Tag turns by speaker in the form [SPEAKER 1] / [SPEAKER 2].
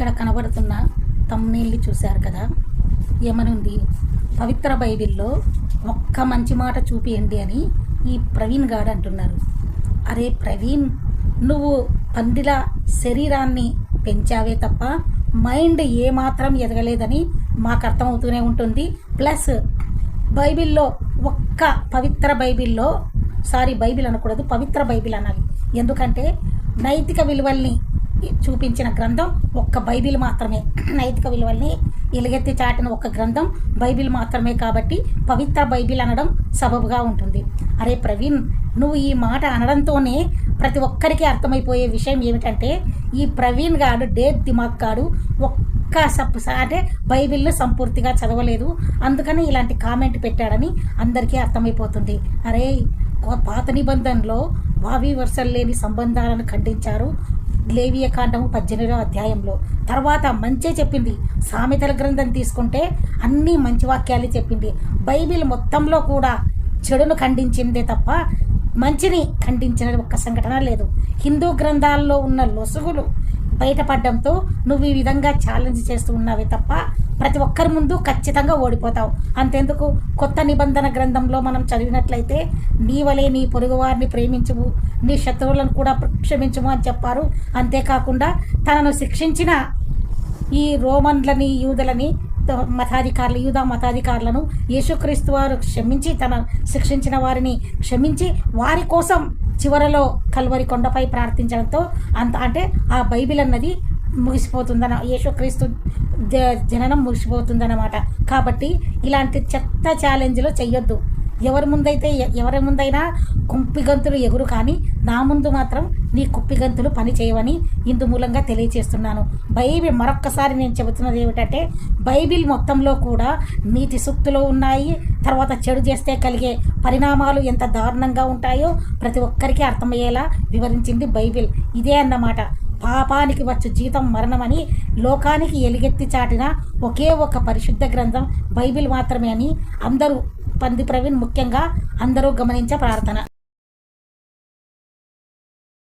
[SPEAKER 1] ఇక్కడ కనబడుతున్న తమ్నేల్ని చూశారు కదా? ఏమనుంది? పవిత్ర బైబిల్లో ఒక్క మంచి మాట చూపియండి అని ఈ ప్రవీణ్ గాడు అంటున్నారు. అరే ప్రవీణ్ నువ్వు పందిలా శరీరాన్ని పెంచావే తప్ప మైండ్ ఏమాత్రం ఎదగలేదని మాకు అర్థమవుతూనే ఉంటుంది. ప్లస్ బైబిల్లో ఒక్క పవిత్ర బైబిల్లో సారీ బైబిల్ అనకూడదు పవిత్ర బైబిల్ అనాలి. ఎందుకంటే నైతిక విలువల్ని చూపించిన గ్రంథం ఒక్క బైబిల్ మాత్రమే. నైతిక విలువల్ని ఎలుగెత్తి చాటిన ఒక గ్రంథం బైబిల్ మాత్రమే కాబట్టి పవిత్ర బైబిల్ అనడం సబబుగా ఉంటుంది. అరే ప్రవీణ్ నువ్వు ఈ మాట అనడంతోనే ప్రతి ఒక్కరికి అర్థమైపోయే విషయం ఏమిటంటే ఈ ప్రవీణ్ గాడు డేట్ దిమాగ్ గాడు ఒక్క సప్ అంటే బైబిల్ను సంపూర్తిగా చదవలేదు. అందుకని ఇలాంటి కామెంట్ పెట్టాడని అందరికీ అర్థమైపోతుంది. అరే పాత నిబంధనలో వావి వరుసలు లేని సంబంధాలను ఖండించారు. లేవియకాండము పద్దెనిమిదవ అధ్యాయంలో. తర్వాత మంచే చెప్పింది. సామెతల గ్రంథం తీసుకుంటే అన్నీ మంచి వాక్యాలు చెప్పింది. బైబిల్ మొత్తంలో కూడా చెడును ఖండించిందే తప్ప మంచిని ఖండించిన ఒక్క సంఘటన లేదు. హిందూ గ్రంథాల్లో ఉన్న లొసుగులు బయటపడడంతో నువ్వు ఈ విధంగా ఛాలెంజ్ చేస్తూ ఉన్నావే తప్ప ప్రతి ఒక్కరి ముందు ఖచ్చితంగా ఓడిపోతావు. అంతెందుకు? కొత్త నిబంధన గ్రంథంలో మనం చదివినట్లయితే నీ వలే నీ పొరుగువారిని ప్రేమించువు నీ శత్రువులను కూడా క్షమించుము అని చెప్పారు. అంతేకాకుండా తనను శిక్షించిన ఈ రోమన్లని యూదులని మతాధికారులు యూదా మతాధికారులను యేసుక్రీస్తు వారు క్షమించి తన శిక్షించిన వారిని క్షమించి వారి కోసం చివరలో కల్వరి కొండపై ప్రార్థించడంతో అంత అంటే ఆ బైబిల్ అన్నది ముగిసిపోతుందన యేసుక్రీస్తు జ- జననం ముగిసిపోతుందన్నమాట. కాబట్టి ఇలాంటి చెత్త ఛాలెంజ్లు చెయ్యొద్దు. ఎవరి ముందైతే ఎ- ఎవరి ముందైనా కుంపిగంతులు ఎగురు కానీ నా ముందు మాత్రం నీ కుప్పిగంతులు పని చేయవని ఇందు మూలంగా తెలియచేస్తున్నాను. బైబిల్ మరొక్కసారి నేను చెబుతున్నది ఏమిటంటే బైబిల్ మొత్తంలో కూడా నీతి సూక్తులు ఉన్నాయి. తర్వాత చెడు చేస్తే కలిగే పరిణామాలు ఎంత దారుణంగా ఉంటాయో ప్రతి ఒక్కరికి అర్థమయ్యేలా వివరించింది బైబిల్. ఇదే అన్నమాట. పాపానికి వచ్చు జీతం మరణమని లోకానికి ఎలుగెత్తి చాటిన ఒకే ఒక పరిశుద్ధ గ్రంథం బైబిల్ మాత్రమే అని అందరూ పంది ప్రవీణ్ ముఖ్యంగా అందరూ గమనించే ప్రార్థన.